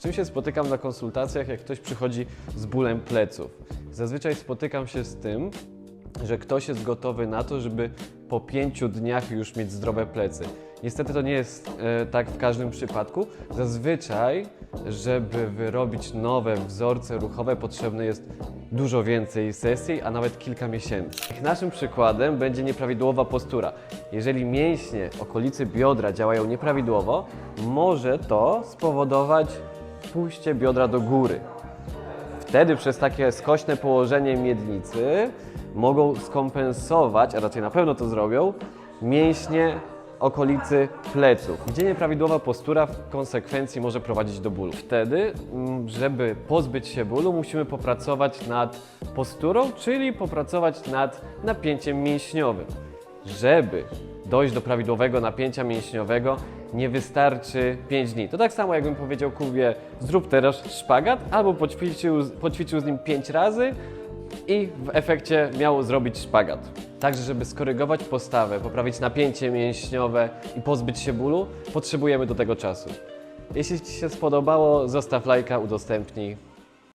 Czym się spotykam na konsultacjach, jak ktoś przychodzi z bólem pleców? Zazwyczaj spotykam się z tym, że ktoś jest gotowy na to, żeby po pięciu dniach już mieć zdrowe plecy. Niestety to nie jest e, tak w każdym przypadku. Zazwyczaj, żeby wyrobić nowe wzorce ruchowe, potrzebne jest dużo więcej sesji, a nawet kilka miesięcy. Naszym przykładem będzie nieprawidłowa postura. Jeżeli mięśnie okolicy biodra działają nieprawidłowo, może to spowodować pójście biodra do góry. Wtedy przez takie skośne położenie miednicy mogą skompensować, a raczej na pewno to zrobią, mięśnie okolicy pleców, gdzie nieprawidłowa postura w konsekwencji może prowadzić do bólu. Wtedy, mm, żeby pozbyć się bólu, musimy popracować nad posturą, czyli popracować nad napięciem mięśniowym. Żeby dojść do prawidłowego napięcia mięśniowego, nie wystarczy 5 dni. To tak samo jakbym powiedział Kubie, zrób teraz szpagat, albo poćwiczył, poćwiczył z nim 5 razy i w efekcie miał zrobić szpagat. Także, żeby skorygować postawę, poprawić napięcie mięśniowe i pozbyć się bólu, potrzebujemy do tego czasu. Jeśli Ci się spodobało, zostaw lajka, udostępnij.